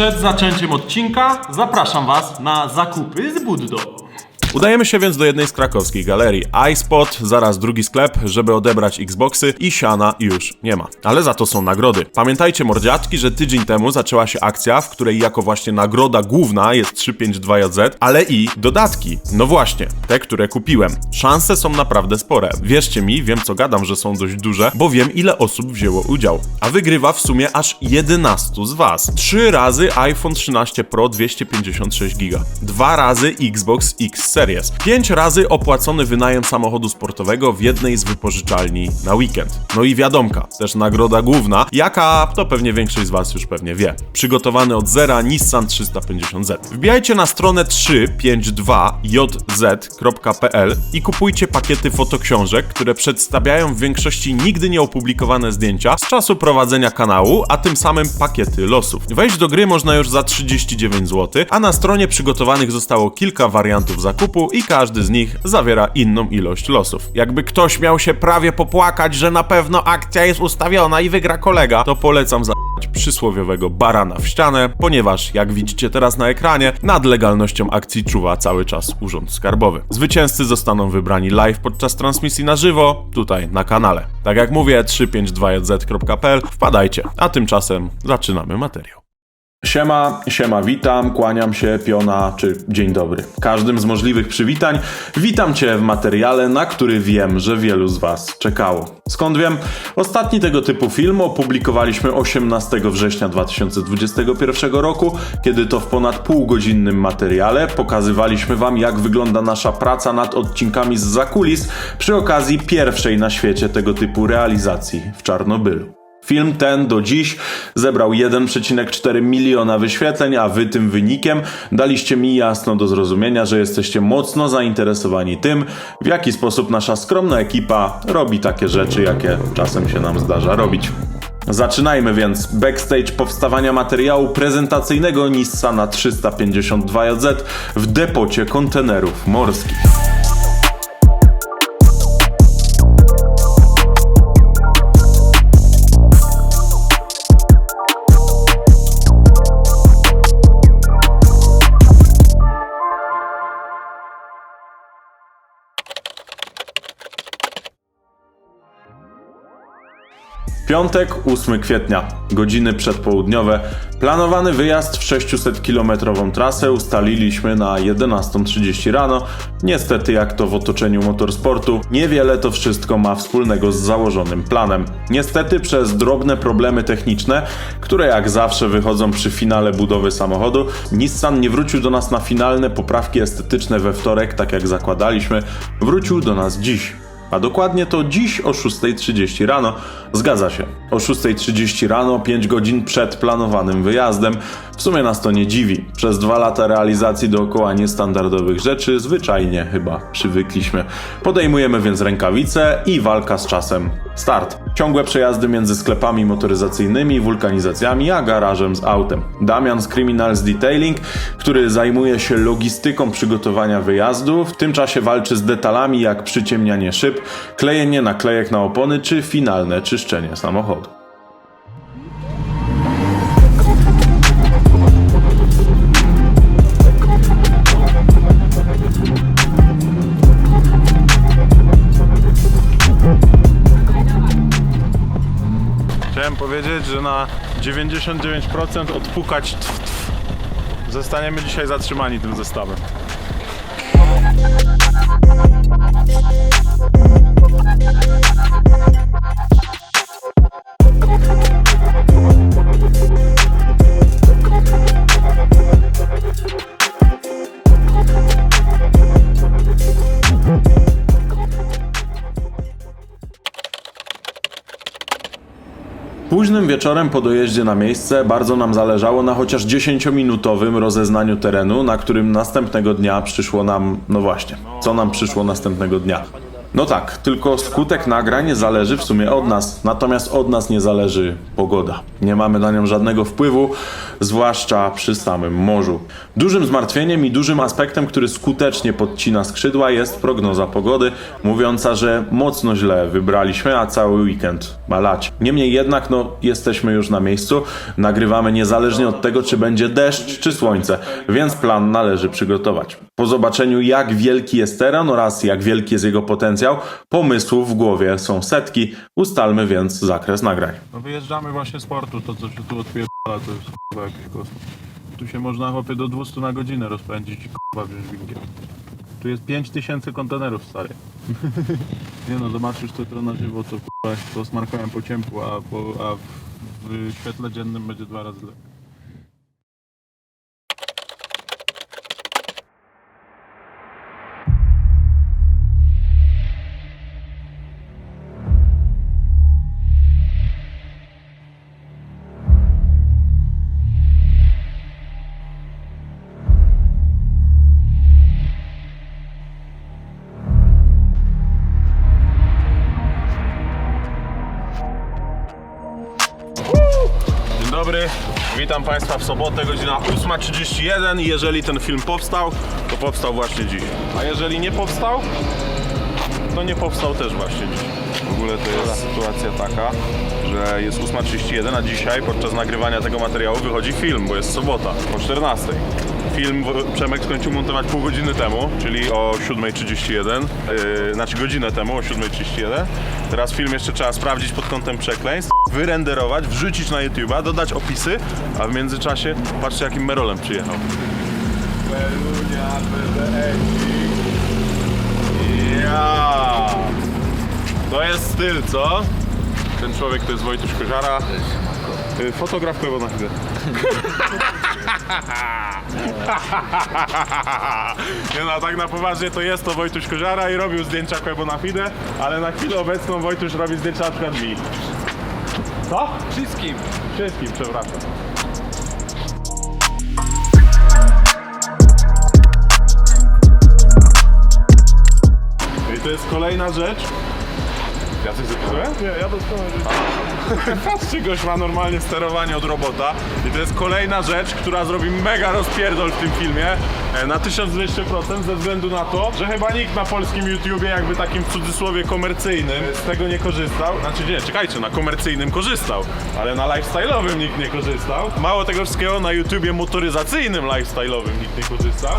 Przed zaczęciem odcinka zapraszam Was na zakupy z Buddą. Udajemy się więc do jednej z krakowskich galerii. iSpot, zaraz drugi sklep, żeby odebrać Xboxy i siana już nie ma. Ale za to są nagrody. Pamiętajcie mordziaczki, że tydzień temu zaczęła się akcja, w której jako właśnie nagroda główna jest 352JZ, ale i dodatki. No właśnie, te, które kupiłem. Szanse są naprawdę spore. Wierzcie mi, wiem co gadam, że są dość duże, bo wiem ile osób wzięło udział. A wygrywa w sumie aż 11 z was. 3 razy iPhone 13 Pro 256 GB. 2 razy Xbox X Series. 5 razy opłacony wynajem samochodu sportowego w jednej z wypożyczalni na weekend. No i wiadomka, też nagroda główna, jaka to pewnie większość z was już pewnie wie. Przygotowany od zera Nissan 350Z. Wbijajcie na stronę 352jz.pl i kupujcie pakiety fotoksiążek, które przedstawiają w większości nigdy nie opublikowane zdjęcia z czasu prowadzenia kanału, a tym samym pakiety losów. Wejść do gry można już za 39 zł, a na stronie przygotowanych zostało kilka wariantów zakupu i każdy z nich zawiera inną ilość losów. Jakby ktoś miał się prawie popłakać, że na pewno akcja jest ustawiona i wygra kolega, to polecam za przysłowiowego barana w ścianę, ponieważ jak widzicie teraz na ekranie, nad legalnością akcji czuwa cały czas Urząd Skarbowy. Zwycięzcy zostaną wybrani live podczas transmisji na żywo, tutaj na kanale. Tak jak mówię, 352jz.pl, wpadajcie, a tymczasem zaczynamy materiał. Siema, siema, witam, kłaniam się, piona, czy dzień dobry. Każdym z możliwych przywitań witam Cię w materiale, na który wiem, że wielu z Was czekało. Skąd wiem? Ostatni tego typu film opublikowaliśmy 18 września 2021 roku, kiedy to w ponad półgodzinnym materiale pokazywaliśmy Wam, jak wygląda nasza praca nad odcinkami z zakulis przy okazji pierwszej na świecie tego typu realizacji w Czarnobylu. Film ten do dziś zebrał 1,4 miliona wyświetleń, a wy tym wynikiem daliście mi jasno do zrozumienia, że jesteście mocno zainteresowani tym, w jaki sposób nasza skromna ekipa robi takie rzeczy, jakie czasem się nam zdarza robić. Zaczynajmy więc backstage powstawania materiału prezentacyjnego Nissana 352JZ w depocie kontenerów morskich. Piątek, 8 kwietnia, godziny przedpołudniowe. Planowany wyjazd w 600-kilometrową trasę ustaliliśmy na 11.30 rano. Niestety, jak to w otoczeniu motorsportu, niewiele to wszystko ma wspólnego z założonym planem. Niestety, przez drobne problemy techniczne, które jak zawsze wychodzą przy finale budowy samochodu, Nissan nie wrócił do nas na finalne poprawki estetyczne we wtorek, tak jak zakładaliśmy. Wrócił do nas dziś. A dokładnie to dziś o 6.30 rano. Zgadza się. O 6.30 rano, 5 godzin przed planowanym wyjazdem. W sumie nas to nie dziwi. Przez dwa lata realizacji dookoła niestandardowych rzeczy zwyczajnie chyba przywykliśmy. Podejmujemy więc rękawice i walka z czasem. Start. Ciągłe przejazdy między sklepami motoryzacyjnymi, wulkanizacjami, a garażem z autem. Damian z Criminals Detailing, który zajmuje się logistyką przygotowania wyjazdu, w tym czasie walczy z detalami jak przyciemnianie szyb, klejenie naklejek na opony czy finalne czyszczenie samochodu. Powiedzieć, że na 99% odpukać tf, tf. Zostaniemy dzisiaj zatrzymani tym zestawem. Późnym wieczorem po dojeździe na miejsce bardzo nam zależało na chociaż 10-minutowym rozeznaniu terenu, na którym następnego dnia przyszło nam, no właśnie, co nam przyszło następnego dnia. No tak, tylko skutek nagrań zależy w sumie od nas. Natomiast od nas nie zależy pogoda. Nie mamy na nią żadnego wpływu, zwłaszcza przy samym morzu. Dużym zmartwieniem i dużym aspektem, który skutecznie podcina skrzydła, jest prognoza pogody, mówiąca, że mocno źle wybraliśmy, a cały weekend ma lać. Niemniej jednak, no, jesteśmy już na miejscu, nagrywamy niezależnie od tego, czy będzie deszcz, czy słońce, więc plan należy przygotować. Po zobaczeniu, jak wielki jest teren oraz jak wielki jest jego potencjał, pomysłów w głowie są setki, ustalmy więc zakres nagrań. No wyjeżdżamy właśnie z portu, to co się tu odpierdala to jest chyba jakiś kosmos. Tu się można chłopie do 200 na godzinę rozpędzić i k***a wziąć. Tu jest 5000 kontenerów stary. Nie no, zobaczysz to jutro na żywo, to k***a to smarkałem po ciemku, a, po, a w świetle dziennym będzie dwa razy lepiej. Witam Państwa w sobotę, godzina 8.31 i jeżeli ten film powstał, to powstał właśnie dziś. A jeżeli nie powstał, to nie powstał też właśnie dziś. W ogóle to jest sytuacja taka, że jest 8.31, a dzisiaj podczas nagrywania tego materiału wychodzi film, bo jest sobota, o 14.00. Film Przemek skończył montować pół godziny temu, czyli o 7.31, yy, znaczy godzinę temu, o 7.31. Teraz film jeszcze trzeba sprawdzić pod kątem przekleństw, wyrenderować, wrzucić na YouTube'a, dodać opisy, a w międzyczasie patrzcie jakim Merolem przyjechał. Ja. To jest styl, co? Ten człowiek to jest Wojtuś Koziara. Y, Fotograf na chwilę. Nie no, tak na poważnie to jest to Wojtuś Koziara i robił zdjęcia Kłębo na Fide, ale na chwilę obecną Wojtuś robi zdjęcia na przykład mi. Co? Wszystkim! Wszystkim, przepraszam. I to jest kolejna rzecz. Ja coś zapisuję? Nie, ja doskonale Patrzcie, gość ma normalnie sterowanie od robota. I to jest kolejna rzecz, która zrobi mega rozpierdol w tym filmie. e, Na 1200% ze względu na to, że chyba nikt na polskim YouTubie, jakby takim w cudzysłowie komercyjnym, z tego nie korzystał. Znaczy nie, czekajcie, na komercyjnym korzystał, ale na lifestyle'owym nikt nie korzystał. Mało tego wszystkiego, na YouTubie motoryzacyjnym lifestyle'owym nikt nie korzystał.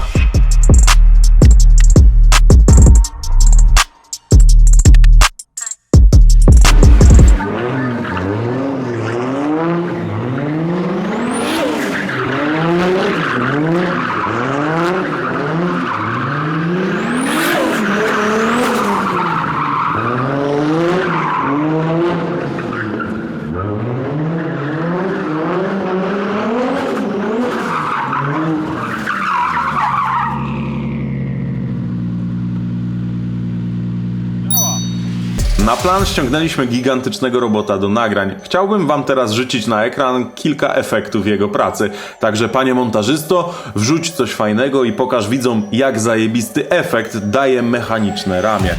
Plan ściągnęliśmy gigantycznego robota do nagrań. Chciałbym Wam teraz rzucić na ekran kilka efektów jego pracy. Także, panie montażysto, wrzuć coś fajnego i pokaż widzom, jak zajebisty efekt daje mechaniczne ramię.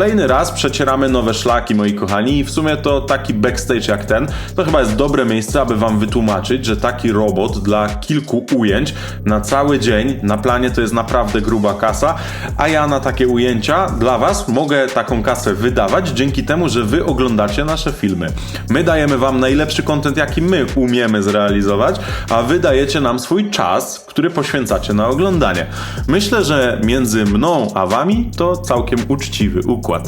Kolejny raz przecieramy nowe szlaki, moi kochani, i w sumie to taki backstage jak ten, to chyba jest dobre miejsce, aby wam wytłumaczyć, że taki robot dla kilku ujęć na cały dzień na planie to jest naprawdę gruba kasa, a ja na takie ujęcia dla was mogę taką kasę wydawać dzięki temu, że wy oglądacie nasze filmy. My dajemy wam najlepszy content, jaki my umiemy zrealizować, a wy dajecie nam swój czas, który poświęcacie na oglądanie. Myślę, że między mną a wami to całkiem uczciwy układ. O!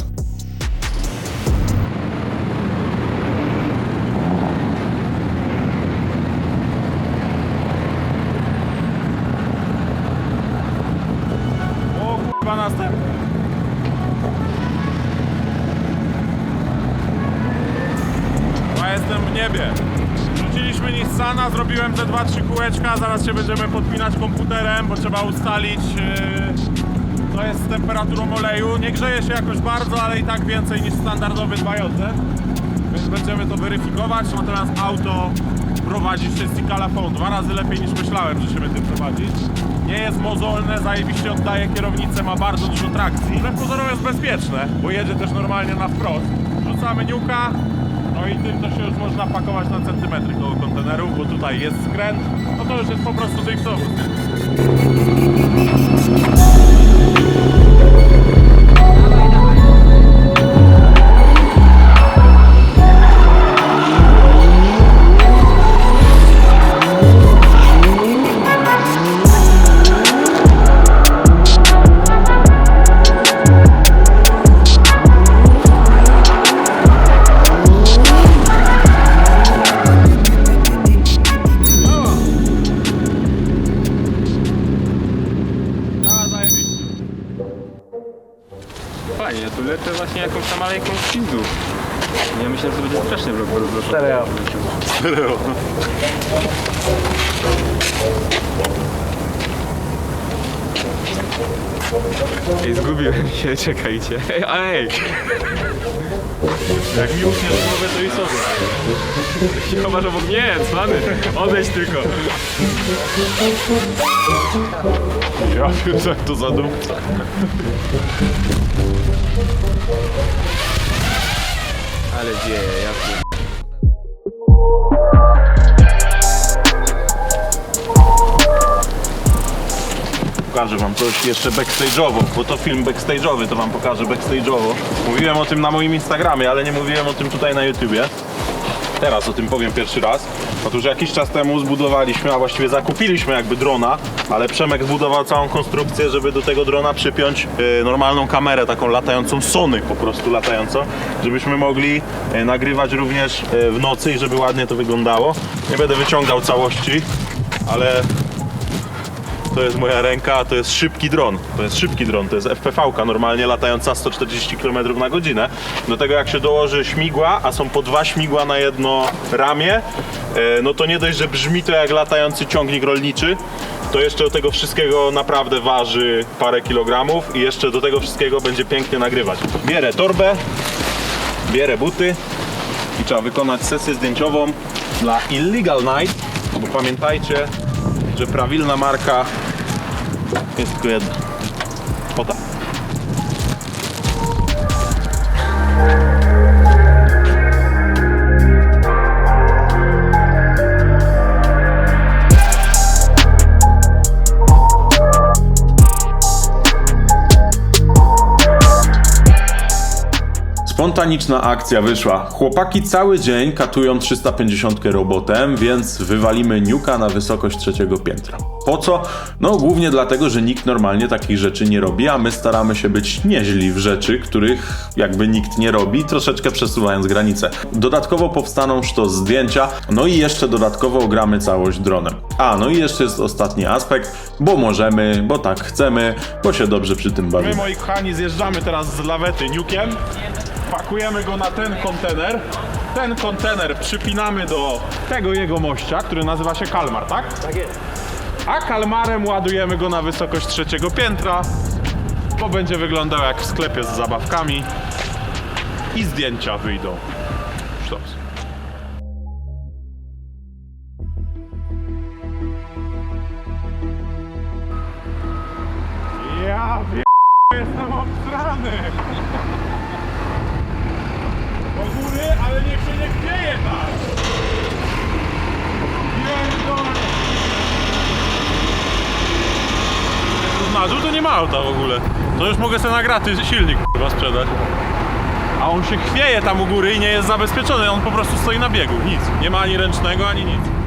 Ja jestem w niebie. Rzuciliśmy Nissana, zrobiłem te 2-3 kółeczka, zaraz się będziemy podpinać komputerem, bo trzeba ustalić yy, To jest z temperaturą oleju. Nie grzeje się jakoś bardzo, ale i tak więcej niż standardowy 2JZ. Więc będziemy to weryfikować. Natomiast auto prowadzi wszyscy kalafon. Dwa razy lepiej niż myślałem, że się będzie prowadzić. Nie jest mozolne, zajebiście oddaje kierownicę, ma bardzo dużo trakcji. Ale pozorom jest bezpieczne, bo jedzie też normalnie na wprost. Rzucamy niuka, no i tym to się już można pakować na centymetry koło konteneru, bo tutaj jest skręt. No to już jest po prostu driftowóz. nie? Czekajcie. Ej! Jak mi uśniesz głowę, to i sobie. Chowasz obok mnie, cwany! Odejdź tylko. Ja wiem, jak to zadumca. Ale dzieje, ja pier- Pokażę wam coś jeszcze backstage'owo, bo to film backstage'owy, to wam pokażę backstage'owo. Mówiłem o tym na moim Instagramie, ale nie mówiłem o tym tutaj na YouTubie. Teraz o tym powiem pierwszy raz. Otóż jakiś czas temu zbudowaliśmy, a właściwie zakupiliśmy jakby drona, ale Przemek zbudował całą konstrukcję, żeby do tego drona przypiąć e, normalną kamerę, taką latającą Sony po prostu latającą, żebyśmy mogli e, nagrywać również e, w nocy i żeby ładnie to wyglądało. Nie będę wyciągał całości, ale to jest moja ręka, to jest szybki dron. To jest szybki dron, to jest FPV-ka normalnie latająca 140 km na godzinę. Do tego jak się dołoży śmigła, a są po dwa śmigła na jedno ramię, e, no to nie dość, że brzmi to jak latający ciągnik rolniczy, to jeszcze do tego wszystkiego naprawdę waży parę kilogramów i jeszcze do tego wszystkiego będzie pięknie nagrywać. Bierę torbę, bierę buty i trzeba wykonać sesję zdjęciową dla Illegal Night, bo pamiętajcie, że prawilna marka jest tylko jedna. Tak. Spontaniczna akcja wyszła. Chłopaki cały dzień katują 350 robotem, więc wywalimy niuka na wysokość trzeciego piętra. Po co? No głównie dlatego, że nikt normalnie takich rzeczy nie robi, a my staramy się być nieźli w rzeczy, których jakby nikt nie robi, troszeczkę przesuwając granice. Dodatkowo powstaną sztos zdjęcia, no i jeszcze dodatkowo ogramy całość dronem. A, no i jeszcze jest ostatni aspekt, bo możemy, bo tak chcemy, bo się dobrze przy tym My, bawimy. moi kochani, zjeżdżamy teraz z lawety niukiem. Pakujemy go na ten kontener. Ten kontener przypinamy do tego jego mościa, który nazywa się Kalmar, tak? Tak jest. A kalmarem ładujemy go na wysokość trzeciego piętra, bo będzie wyglądał jak w sklepie z zabawkami i zdjęcia wyjdą. Sztos. Auta w ogóle. To już mogę sobie na graty silnik chyba sprzedać. A on się chwieje tam u góry i nie jest zabezpieczony, on po prostu stoi na biegu. Nic. Nie ma ani ręcznego, ani nic.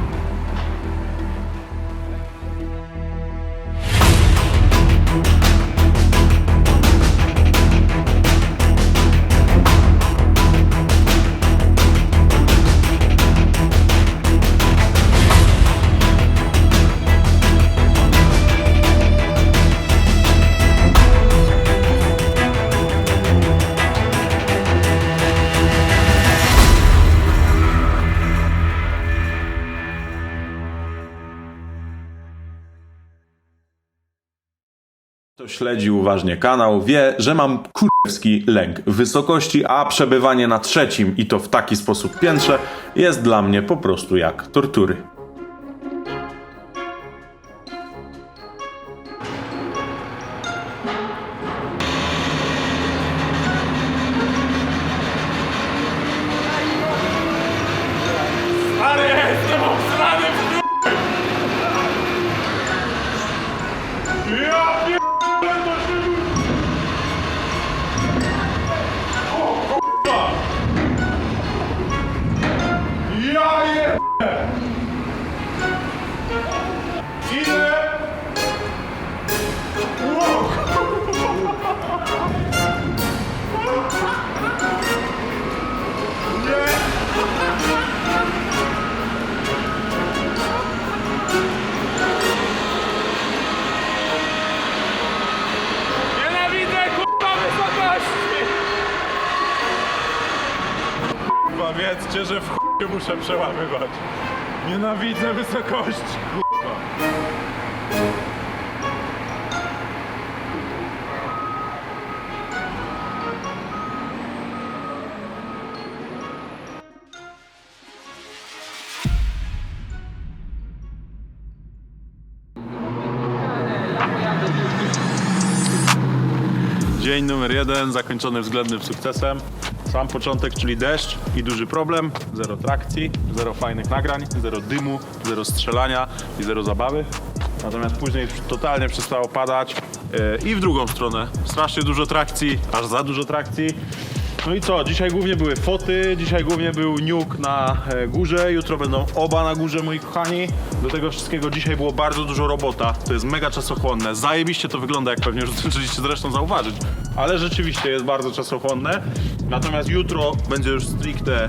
Śledzi uważnie kanał, wie, że mam kurewski lęk wysokości, a przebywanie na trzecim i to w taki sposób piętrze jest dla mnie po prostu jak tortury. Że w chuj muszę przełamywać. Nienawidzę wysokości, kurwa. Dzień numer jeden, zakończony względnym sukcesem. Sam początek, czyli deszcz i duży problem. Zero trakcji, zero fajnych nagrań, zero dymu, zero strzelania i zero zabawy. Natomiast później totalnie przestało padać yy, i w drugą stronę. Strasznie dużo trakcji, aż za dużo trakcji. No i co? Dzisiaj głównie były foty, dzisiaj głównie był niuk na e, górze, jutro będą oba na górze, moi kochani. Do tego wszystkiego dzisiaj było bardzo dużo robota, to jest mega czasochłonne. Zajebiście to wygląda, jak pewnie już zdążyliście zresztą zauważyć. Ale rzeczywiście jest bardzo czasochłonne. Natomiast jutro będzie już stricte...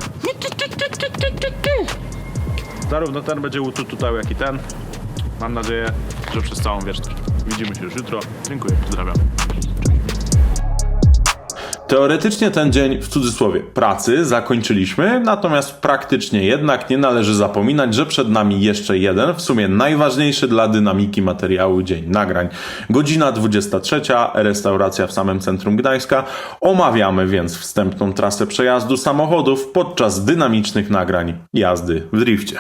Zarówno ten będzie utututał, jak i ten. Mam nadzieję, że przez całą wieczność. Widzimy się już jutro. Dziękuję, pozdrawiam. Teoretycznie ten dzień w cudzysłowie pracy zakończyliśmy, natomiast praktycznie jednak nie należy zapominać, że przed nami jeszcze jeden, w sumie najważniejszy dla dynamiki materiału dzień nagrań. Godzina 23, restauracja w samym centrum Gdańska. Omawiamy więc wstępną trasę przejazdu samochodów podczas dynamicznych nagrań jazdy w drifcie.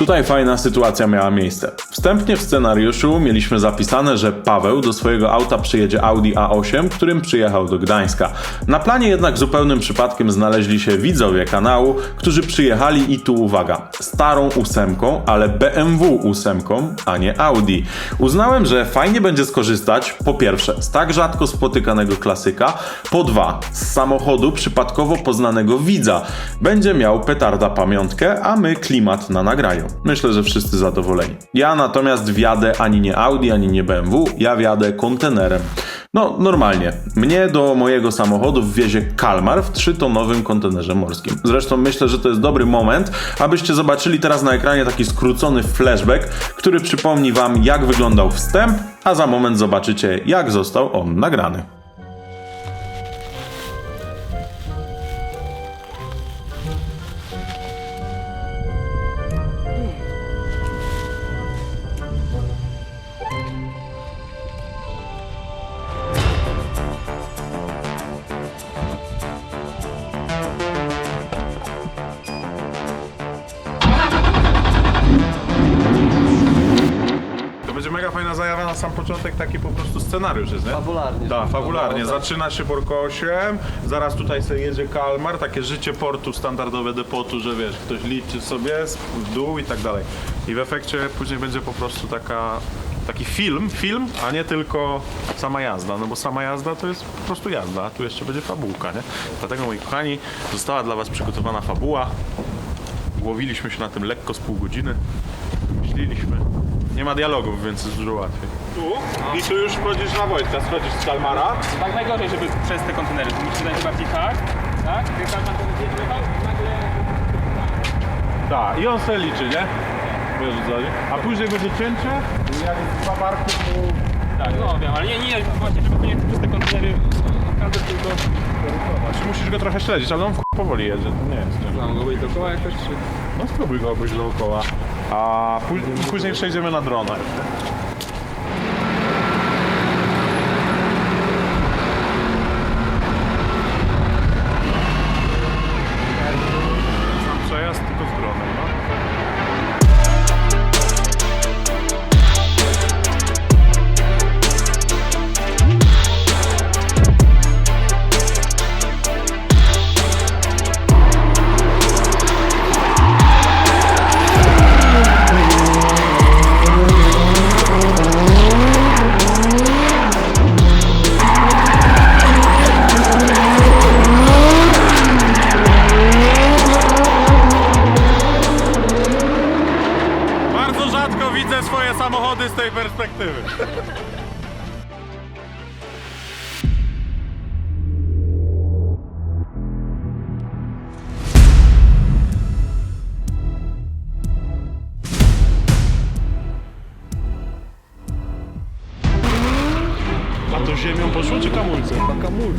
Tutaj fajna sytuacja miała miejsce. Wstępnie w scenariuszu mieliśmy zapisane, że Paweł do swojego auta przyjedzie Audi A8, którym przyjechał do Gdańska. Na planie jednak zupełnym przypadkiem znaleźli się widzowie kanału, którzy przyjechali i tu uwaga, starą ósemką, ale BMW ósemką, a nie Audi. Uznałem, że fajnie będzie skorzystać po pierwsze z tak rzadko spotykanego klasyka, po dwa z samochodu przypadkowo poznanego widza. Będzie miał petarda pamiątkę, a my klimat na nagraniu. Myślę, że wszyscy zadowoleni. Ja natomiast wjadę ani nie Audi, ani nie BMW, ja wjadę kontenerem. No, normalnie. Mnie do mojego samochodu wwiezie Kalmar w trzytonowym kontenerze morskim. Zresztą myślę, że to jest dobry moment, abyście zobaczyli teraz na ekranie taki skrócony flashback, który przypomni wam, jak wyglądał wstęp, a za moment zobaczycie, jak został on nagrany. Scenariusz jest, nie? Fabularnie. Tak, fabularnie. Zaczyna się Porko 8, zaraz tutaj sobie jedzie Kalmar, takie życie portu, standardowe depotu, że wiesz, ktoś liczy sobie w dół i tak dalej. I w efekcie później będzie po prostu taka, taki film, film, a nie tylko sama jazda, no bo sama jazda to jest po prostu jazda, a tu jeszcze będzie fabułka, nie? Dlatego moi kochani, została dla was przygotowana fabuła. Łowiliśmy się na tym lekko z pół godziny. Myśleliśmy. Nie ma dialogów, więc jest dużo łatwiej. Tu? I tu już wchodzisz na Wojtka, schodzisz z Kalmara. Tak najgorzej, żeby przez te kontenery. Tu musisz dać bardziej tak, tak? Jak tam ten jechał, nagle... Tak, i on sobie liczy, nie? Wiesz o co chodzi? A później będzie cięcie, jak z dwa barki, to... Tak, no wiem, ale nie, nie, właśnie, żeby to nie puste kontenery, każdy tylko... Znaczy musisz go trochę śledzić, ale on w chuj powoli jedzie, to nie jest. Nie? Mam go być dookoła jakoś, czy... No spróbuj go obejść dookoła. A pó- później przejdziemy na drona.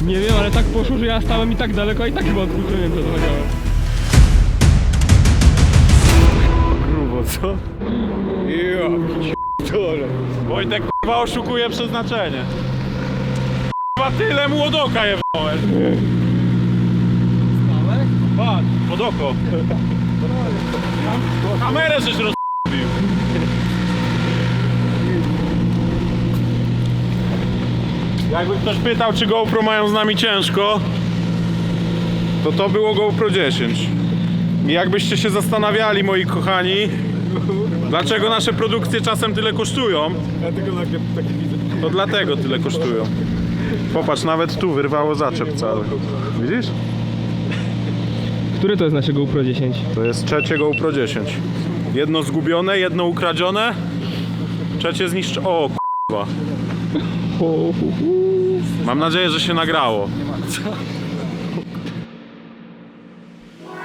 Nie wiem, ale tak poszło, że ja stałem i tak daleko, i tak chyba odkryłem to zalegałem. Grubo, co? Ja, dole. Wojtek k***a oszukuje przeznaczenie. K***a tyle młodoka jebałem. Patrz, pod oko. Kamerę żeś rozbił. Jakby ktoś pytał, czy GoPro mają z nami ciężko, to to było GoPro 10. I jakbyście się zastanawiali, moi kochani, dlaczego nasze produkcje czasem tyle kosztują, to dlatego tyle kosztują. Popatrz, nawet tu wyrwało zaczep cały. Widzisz? Który to jest naszego GoPro 10? To jest trzecie GoPro 10. Jedno zgubione, jedno ukradzione, trzecie zniszczone. O k***wa. Mam nadzieję, że się nagrało.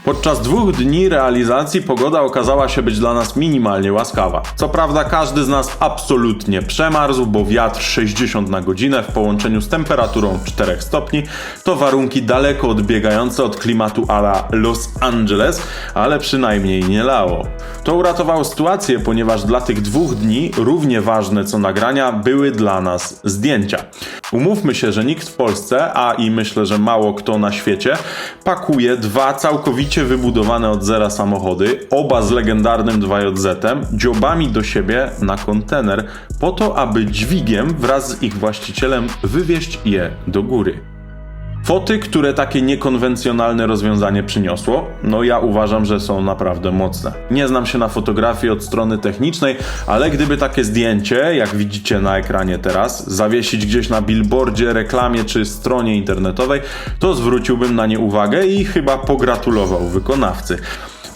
Podczas dwóch dni realizacji pogoda okazała się być dla nas minimalnie łaskawa. Co prawda każdy z nas absolutnie przemarzł, bo wiatr 60 na godzinę w połączeniu z temperaturą 4 stopni to warunki daleko odbiegające od klimatu ala Los Angeles, ale przynajmniej nie lało. To uratowało sytuację, ponieważ dla tych dwóch dni równie ważne co nagrania były dla nas zdjęcia. Umówmy się, że nikt w Polsce, a i myślę, że mało kto na świecie, pakuje dwa całkowicie wybudowane od zera samochody, oba z legendarnym 2JZ-em, dziobami do siebie na kontener, po to, aby dźwigiem wraz z ich właścicielem wywieźć je do góry. Foty, które takie niekonwencjonalne rozwiązanie przyniosło, no ja uważam, że są naprawdę mocne. Nie znam się na fotografii od strony technicznej, ale gdyby takie zdjęcie, jak widzicie na ekranie teraz, zawiesić gdzieś na billboardzie, reklamie czy stronie internetowej, to zwróciłbym na nie uwagę i chyba pogratulował wykonawcy.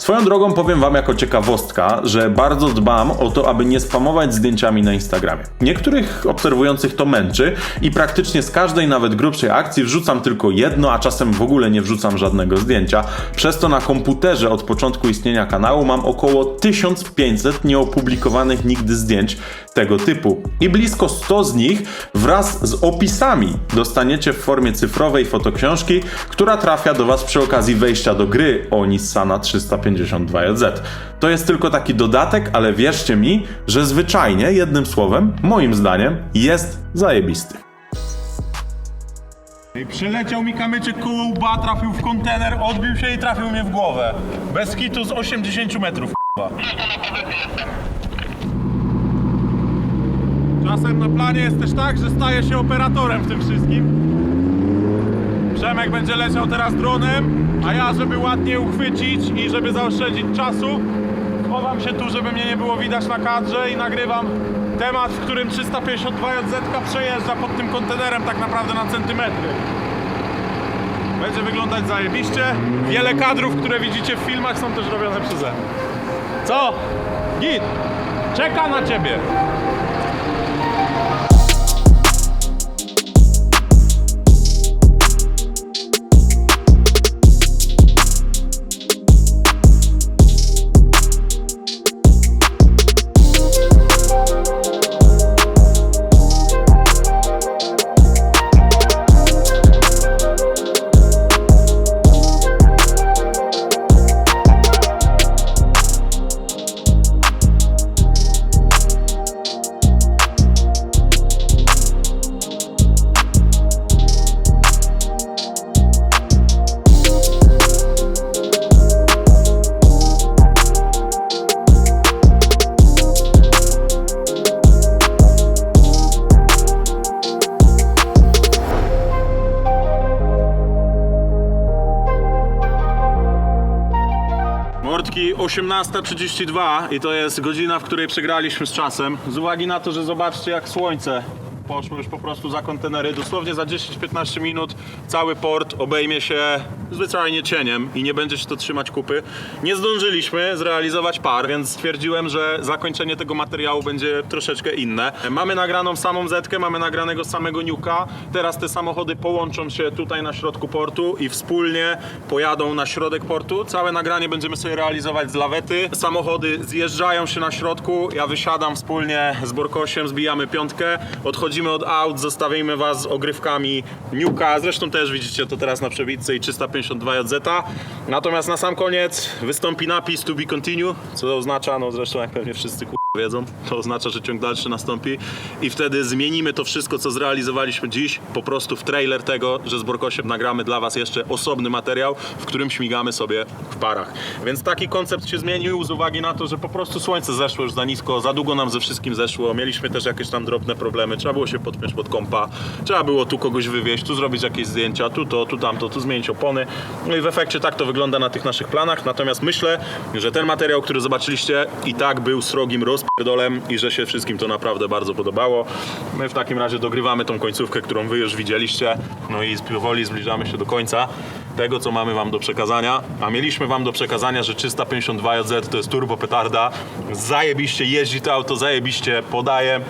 Swoją drogą powiem Wam jako ciekawostka, że bardzo dbam o to, aby nie spamować zdjęciami na Instagramie. Niektórych obserwujących to męczy i praktycznie z każdej nawet grubszej akcji wrzucam tylko jedno, a czasem w ogóle nie wrzucam żadnego zdjęcia. Przez to na komputerze od początku istnienia kanału mam około 1500 nieopublikowanych nigdy zdjęć tego typu. I blisko 100 z nich wraz z opisami dostaniecie w formie cyfrowej fotoksiążki, która trafia do Was przy okazji wejścia do gry o Nissana 352JZ. To jest tylko taki dodatek, ale wierzcie mi, że zwyczajnie, jednym słowem, moim zdaniem, jest zajebisty. I przyleciał mi kamyczek koło łba, trafił w kontener, odbił się i trafił mnie w głowę. Bez kitu z 80 metrów, k***a. Czasem na planie jest też tak, że staje się operatorem w tym wszystkim. Przemek będzie leciał teraz dronem, a ja, żeby ładnie uchwycić i żeby zaoszczędzić czasu, chowam się tu, żeby mnie nie było widać na kadrze i nagrywam temat, w którym 352JZ przejeżdża pod tym kontenerem tak naprawdę na centymetry. Będzie wyglądać zajebiście. Wiele kadrów, które widzicie w filmach są też robione przeze mnie. Co? Git! Czeka na ciebie! 18.32 i to jest godzina, w której przegraliśmy z czasem. Z uwagi na to, że zobaczcie jak słońce poszło już po prostu za kontenery. Dosłownie za 10-15 minut cały port obejmie się zwyczajnie cieniem i nie będzie się to trzymać kupy. Nie zdążyliśmy zrealizować par, więc stwierdziłem, że zakończenie tego materiału będzie troszeczkę inne. Mamy nagraną samą zetkę, mamy nagranego samego niuka. Teraz te samochody połączą się tutaj na środku portu i wspólnie pojadą na środek portu. Całe nagranie będziemy sobie realizować z lawety. Samochody zjeżdżają się na środku, ja wysiadam wspólnie z Borkosiem, zbijamy piątkę, odchodzimy od aut, zostawimy was z ogrywkami Niuka, zresztą też widzicie to teraz na przebitce i 352 JZ. Natomiast na sam koniec wystąpi napis to be continue, co oznacza, no zresztą jak pewnie wszyscy ku wiedzą, to oznacza, że ciąg dalszy nastąpi i wtedy zmienimy to wszystko, co zrealizowaliśmy dziś, po prostu w trailer tego, że z Borkosiem nagramy dla Was jeszcze osobny materiał, w którym śmigamy sobie w parach. Więc taki koncept się zmienił z uwagi na to, że po prostu słońce zeszło już za nisko, za długo nam ze wszystkim zeszło, mieliśmy też jakieś tam drobne problemy, trzeba było się podpiąć pod kompa, trzeba było tu kogoś wywieźć, tu zrobić jakieś zdjęcia, tu to, tu tamto, tu zmienić opony. No i w efekcie tak to wygląda na tych naszych planach, natomiast myślę, że ten materiał, który zobaczyliście i tak był srogim i że się wszystkim to naprawdę bardzo podobało. My w takim razie dogrywamy tą końcówkę, którą wy już widzieliście, no i powoli zbliżamy się do końca tego, co mamy wam do przekazania. A mieliśmy wam do przekazania, że 352 JZ to jest turbo petarda, zajebiście jeździ to auto, zajebiście podaje.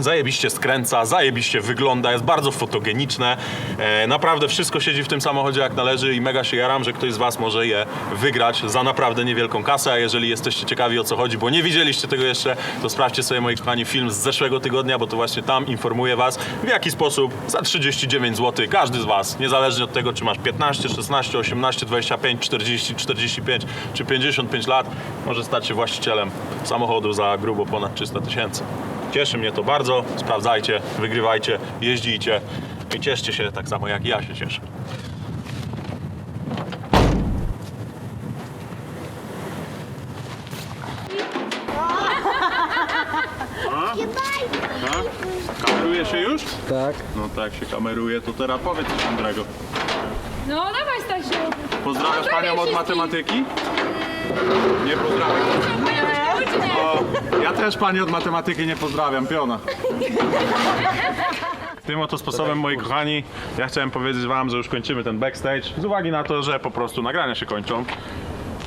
Zajebiście skręca, zajebiście wygląda, jest bardzo fotogeniczne. E, naprawdę wszystko siedzi w tym samochodzie jak należy i mega się jaram, że ktoś z Was może je wygrać za naprawdę niewielką kasę. A jeżeli jesteście ciekawi o co chodzi, bo nie widzieliście tego jeszcze, to sprawdźcie sobie, moi kochani, film z zeszłego tygodnia, bo to właśnie tam informuję Was, w jaki sposób za 39 zł każdy z Was, niezależnie od tego, czy masz 15, 16, 18, 25, 40, 45 czy 55 lat, może stać się właścicielem samochodu za grubo ponad 300 tysięcy. Cieszy mnie to bardzo. Sprawdzajcie, wygrywajcie, jeździcie i cieszcie się tak samo jak ja się cieszę. Kameruje się już? Tak. No tak się kameruje, to teraz powiedz coś mądrego. No dawaj Stasiu. Pozdrawiasz Pozdrawiam panią od wszystkich. matematyki? Nie pozdrawiam. O, ja też pani od matematyki nie pozdrawiam, piona. Tym oto sposobem, moi kochani, ja chciałem powiedzieć wam, że już kończymy ten backstage z uwagi na to, że po prostu nagrania się kończą.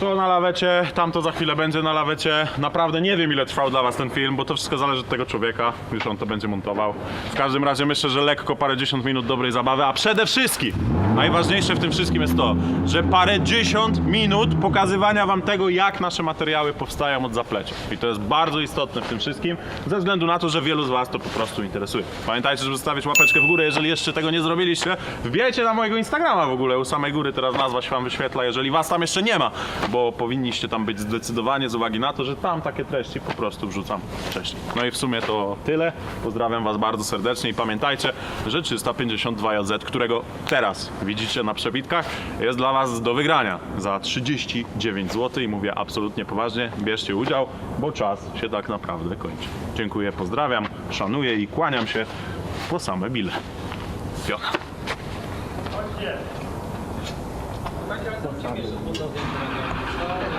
To na lawecie, tamto za chwilę będzie na lawecie. Naprawdę nie wiem ile trwał dla was ten film, bo to wszystko zależy od tego człowieka, już on to będzie montował. W każdym razie myślę, że lekko parędziesiąt minut dobrej zabawy, a przede wszystkim najważniejsze w tym wszystkim jest to, że parędziesiąt minut pokazywania wam tego, jak nasze materiały powstają od zaplecza. I to jest bardzo istotne w tym wszystkim, ze względu na to, że wielu z was to po prostu interesuje. Pamiętajcie, żeby zostawić łapeczkę w górę, jeżeli jeszcze tego nie zrobiliście. Wbijajcie na mojego Instagrama w ogóle, u samej góry teraz nazwa się wam wyświetla, jeżeli was tam jeszcze nie ma, bo powinniście tam być zdecydowanie z uwagi na to, że tam takie treści po prostu wrzucam wcześniej. No i w sumie to tyle. Pozdrawiam was bardzo serdecznie i pamiętajcie, że 352 JZ, którego teraz widzicie na przebitkach, jest dla was do wygrania za 39 zł i mówię absolutnie poważnie, bierzcie udział, bo czas się tak naprawdę kończy. Dziękuję, pozdrawiam, szanuję i kłaniam się po same bile. Piona. 감사 합.